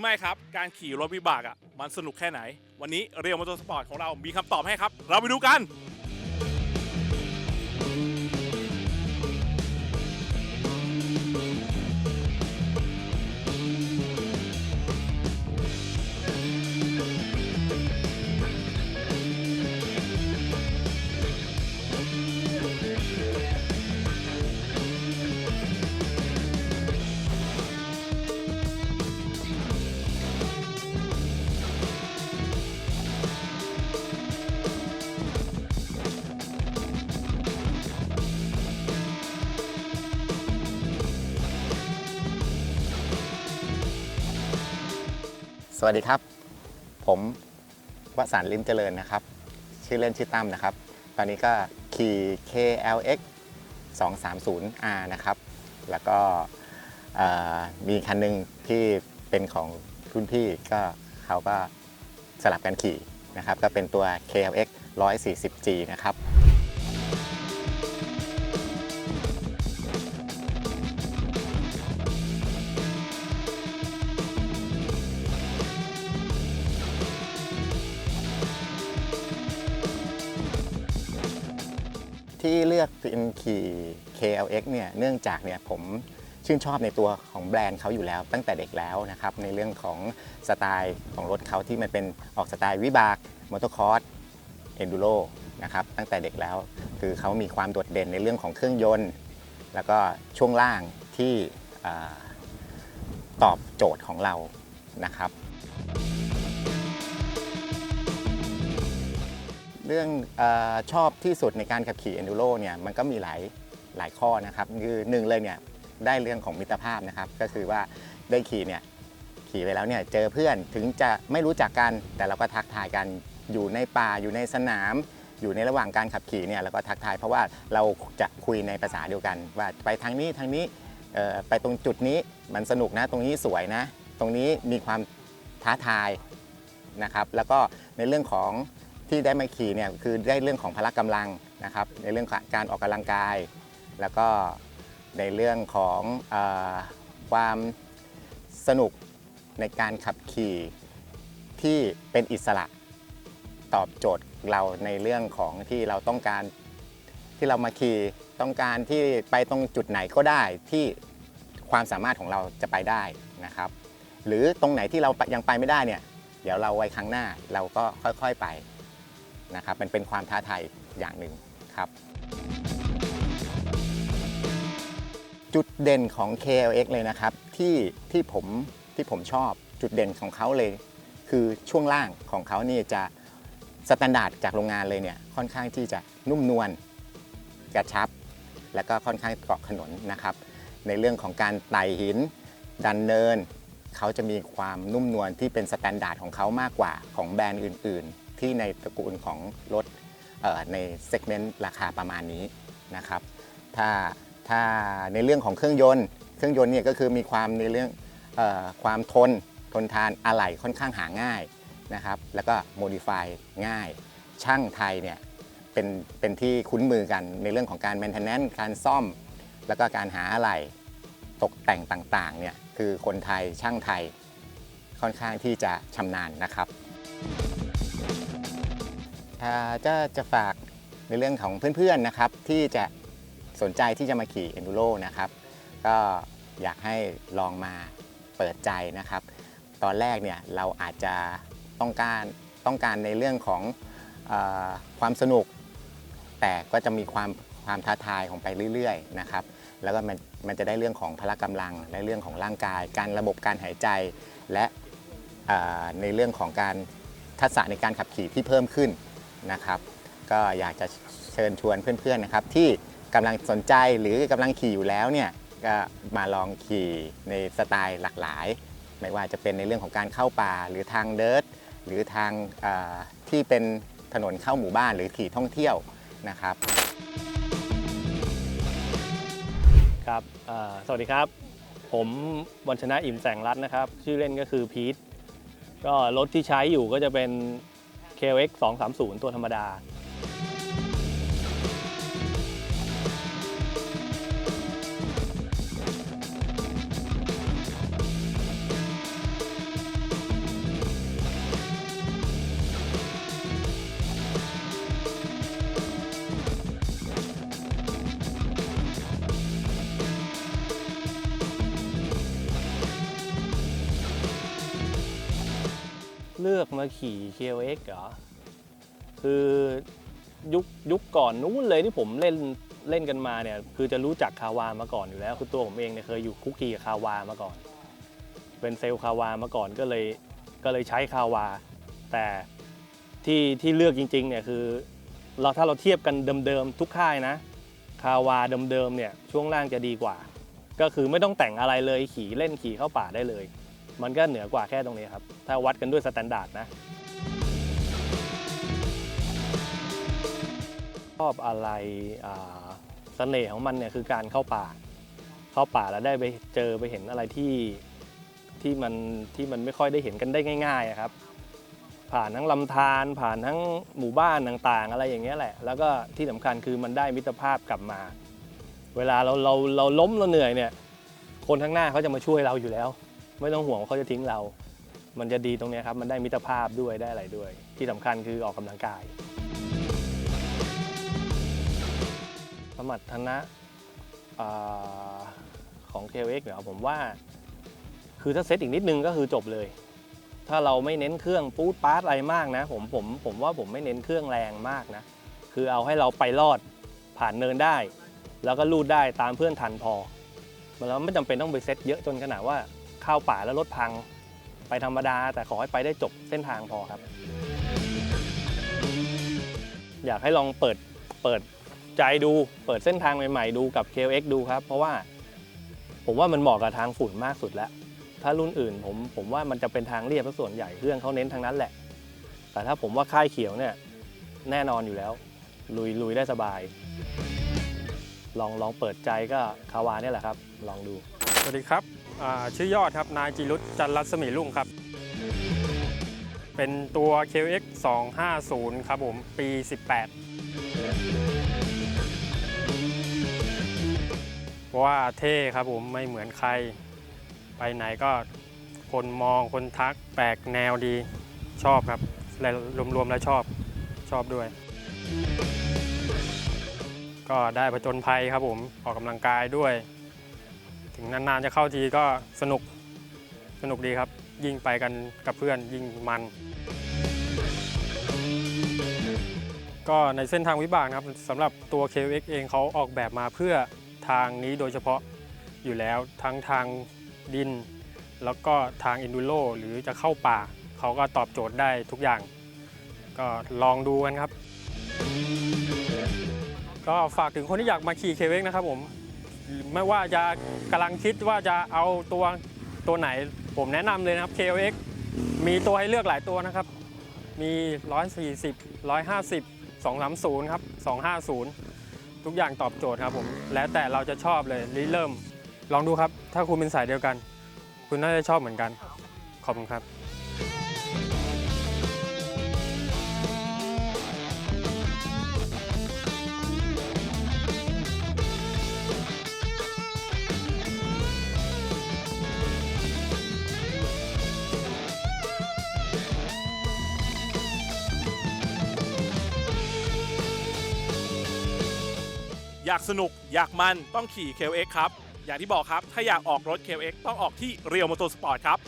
รือไม่ครับ การขี่รถวิบากอะมันสนุกแค่ไหน วันนี้เรียวมอเตอร์สปอร์ตของเรามีคำตอบให้ครับ เราไปดูกัน สวัสดีครับ ผมวสันต์ลิมเจริญนะครับ ชื่อเล่นชื่อตั้มนะครับ ตอนนี้ก็ขี่ KLX 230R นะครับ แล้วก็มีคันหนึ่งที่เป็นของรุ่นพี่ก็เขาก็สลับกันขี่นะครับ ก็เป็นตัว KLX 140G นะครับ ที่เลือกเป็นขี่ KLX เนี่ยเนื่องจากเนี่ยผมชื่นชอบในตัวของแบรนด์เขาอยู่แล้ว ตั้งแต่เด็กแล้วนะครับในเรื่องของสไตล์ของรถเขาที่มันเป็นออกสไตล์วิบากมอเตอร์คอร์สเอนดูโรนะครับตั้งแต่เด็กแล้ว คือเขามีความโดดเด่นในเรื่องของเครื่องยนต์ แล้วก็ช่วงล่างที่ตอบโจทย์ของเรานะครับ เรื่องอชอบที่สุดในการขับขี่ Enduro เนี่ยมันก็มีหลายหลายข้อนะครับคือหนึ่งเลยเนี่ยได้เรื่องของมิตรภาพนะครับ ก็คือว่าได้ขี่เนี่ยขี่ไปแล้วเนี่ยเจอเพื่อนถึงจะไม่รู้จักกันแต่เราก็ทักทายกันอยู่ในป่าอยู่ในสนาม อยู่ในระหว่างการขับขี่เนี่ยเราก็ทักทายเพราะว่าเราจะคุยในภาษาเดียวกัน ว่าไปทางนี้ทางนี้ไปตรงจุดนี้มันสนุกนะตรงนี้สวยนะ ตรงนี้มีความท้าทายนะครับ แล้วก็ในเรื่องของ ที่ได้มาขี่เนี่ยคือได้เรื่องของพละกำลังนะครับ ในเรื่องของการออกกำลังกาย แล้วก็ในเรื่องของอความสนุกในการขับขี่ที่เป็นอิสระตอบโจทย์เราในเรื่องของที่เราต้องการที่เรามาขี่ต้องการที่ไปตรงจุดไหนก็ได้ที่ความสามารถของเราจะไปได้นะครับ หรือตรงไหนที่เรายังไปไม่ได้เนี่ยเดี๋ยวเราไว้ครั้งหน้าเราก็ค่อย ๆไป นะครับมันเป็นความท้าทายอย่างหนึ่งครับ จุดเด่นของ KLX เลยนะครับที่ที่ผมที่ผมชอบจุดเด่นของเขาเลย คือช่วงล่างของเขานี่จะสแตนดาร์ดจากโรงงานเลยเนี่ยค่อนข้างที่จะนุ่มนวลกระชับ แล้วก็ค่อนข้างเกาะถนนนะครับ ในเรื่องของการไต่หิน ดันเนิน เขาจะมีความนุ่มนวลที่เป็นสแตนดาร์ดของเขามากกว่าของแบรนด์อื่น ๆ ที่ในตระกูลของรถในเซกเมนต์ราคาประมาณนี้นะครับถ้าถ้าในเรื่องของเครื่องยนต์ เครื่องยนต์เนี่ยก็คือมีความในเรื่องออความทนทนทานอะไหล่ค่อนข้างหาง่ายนะครับ แล้วก็โมดิฟายง่าย ช่างไทยเนี่ยเป็นเป็นที่คุ้นมือกันในเรื่องของการ maintenance การซ่อม แล้วก็การหาอะไหล่ตกแต่งต่างๆเนี่ยคือคนไทยช่างไทยค่อนข้างที่จะชำนาญนะครับ จะจะฝากในเรื่องของเพื่อนๆนะครับที่จะสนใจที่จะมาขี่ Enduro นะครับ ก็อยากให้ลองมาเปิดใจนะครับ ตอนแรกเนี่ยเราอาจจะต้องการต้องการในเรื่องของอความสนุก แต่ก็จะมีความความท้าทายของไปเรื่อยๆนะครับ แล้วก็มันมันจะได้เรื่องของพละกำลังและเรื่องของร่างกาย การระบบการหายใจ และในเรื่องของการทักษะในการขับขี่ที่เพิ่มขึ้น นะครับ ก็อยากจะเชิญชวนเพื่อนๆนะครับ ที่กำลังสนใจหรือกำลังขี่อยู่แล้วเนี่ยก็มาลองขี่ในสไตล์หลากหลาย ไม่ว่าจะเป็นในเรื่องของการเข้าป่าหรือทางเดิร์ทหรือทางที่เป็นถนนเข้าหมู่บ้านหรือขี่ท่องเที่ยวนะครับครับสวัสดีครับ ผมวันชนะอิ่มแสงรัตน์นะครับ ชื่อเล่นก็คือพีทก็รถที่ใช้อยู่ก็จะเป็น KLX 230 ตัวธรรมดา เลือกมาขี่ KLX เหรอ คือยุคยุคก่อนนู้นเลยที่ผมเล่นเล่นกันมาเนี่ย คือจะรู้จักคาวามาก่อนอยู่แล้ว คือตัวผมเองเนี่ยเคยอยู่คุกคีกับคาวามาก่อน เป็นเซล์คาวามาก่อนก็เลยก็เลยใช้คาวา แต่ที่ที่เลือกจริงๆเนี่ยคือเราถ้าเราเทียบกันเดิมๆทุกค่ายนะ คาวาเดิมๆเนี่ยช่วงล่างจะดีกว่า ก็คือไม่ต้องแต่งอะไรเลยขี่เล่นขี่เข้าป่าได้เลย มันก็เหนือกว่าแค่ตรงนี้ครับ ถ้าวัดกันด้วยสแตนดาร์ดนะชอบอะไรเสน่ห์ของมันเนี่ยคือการเข้าป่า เข้าป่าแล้วได้ไปเจอไปเห็นอะไรที่ที่มันที่มันไม่ค่อยได้เห็นกันได้ง่ายๆครับ ผ่านทั้งลำธารผ่านทั้งหมู่บ้านต่างๆ อะไรอย่างเงี้ยแหละ แล้วก็ที่สำคัญคือมันได้มิตรภาพกลับมา เวลาเราเราเราล้มเราเหนื่อยเนี่ย คนข้างหน้าเขาจะมาช่วยเราอยู่แล้ว ไม่ต้องห่วงว่าเขาจะทิ้งเรา มันจะดีตรงนี้ครับ มันได้มิตรภาพด้วยได้อะไรด้วย ที่สำคัญคือออกกำลังกาย สมรรถนะอของ KLX เนี่ยผมว่า คือถ้าเซตอีกนิดนึงก็คือจบเลย ถ้าเราไม่เน้นเครื่องปูดปาร์ตอะไรมากนะผมผมผมว่าผมไม่เน้นเครื่องแรงมากนะ คือเอาให้เราไปรอดผ่านเนินได้ แล้วก็ลูดได้ตามเพื่อนทันพอมันแล้วไม่จำเป็นต้องไปเซตเยอะจนขนาดว่า เข้าป่าแล้วรถพัง ไปธรรมดา แต่ขอให้ไปได้จบเส้นทางพอครับ อยากให้ลองเปิดเปิดใจดูเปิดเส้นทางใหม่ๆดูกับ KLX ดูครับ เพราะว่าผมว่ามันเหมาะกับทางฝุ่นมากสุดแล้ว ถ้ารุ่นอื่นผมผมว่ามันจะเป็นทางเรียบส่วนใหญ่เครื่องเขาเน้นทางนั้นแหละ แต่ถ้าผมว่าค่ายเขียวเนี่ยแน่นอนอยู่แล้ว ลุยลุยได้สบาย ลองลองเปิดใจก็คาวาเนี่ยแหละครับ ลองดู สวัสดีครับชื่อยอดครับ นายจิรุตจันรัศมีรุ่งครับ เป็นตัว KX 250 ครับผม ปี 18 เพราะว่าเท่ครับผมไม่เหมือนใคร ไปไหนก็คนมองคนทักแปลกแนวดีชอบครับและรวมๆแล้วชอบชอบด้วย ก็ได้ผจญภัยครับผมออกกำลังกายด้วย ถึงนานๆจะเข้าทีก็สนุกสนุกดีครับ ยิ่งไปกันกับเพื่อนยิ่งมัน ก็ในเส้นทางวิบากนะครับสำหรับตัว KX เองเขาออกแบบมาเพื่อทางนี้โดยเฉพาะอยู่แล้วทั้งทางดิน แล้วก็ทาง Enduro หรือจะเข้าป่าเขาก็ตอบโจทย์ได้ทุกอย่าง ก็ลองดูกันครับ ก็ฝากถึงคนที่อยากมาขี่ KX นะครับผม ไม่ว่าจะกำลังคิดว่าจะเอาตัวตัวไหน ผมแนะนำเลยนะครับ KOX มีตัวให้เลือกหลายตัวนะครับ มี 140 150 230 ครับ 250 ทุกอย่างตอบโจทย์ครับผม แล้วแต่เราจะชอบเลยริเริ่ม ลองดูครับ ถ้าคุณเป็นสายเดียวกัน คุณน่าจะชอบเหมือนกัน ขอบคุณครับ อยากสนุกอยากมันต้องขี่ KLX ครับ อย่างที่บอกครับ ถ้าอยากออกรถ KLX ต้องออกที่เรียวมอเตอร์สปอร์ตครับ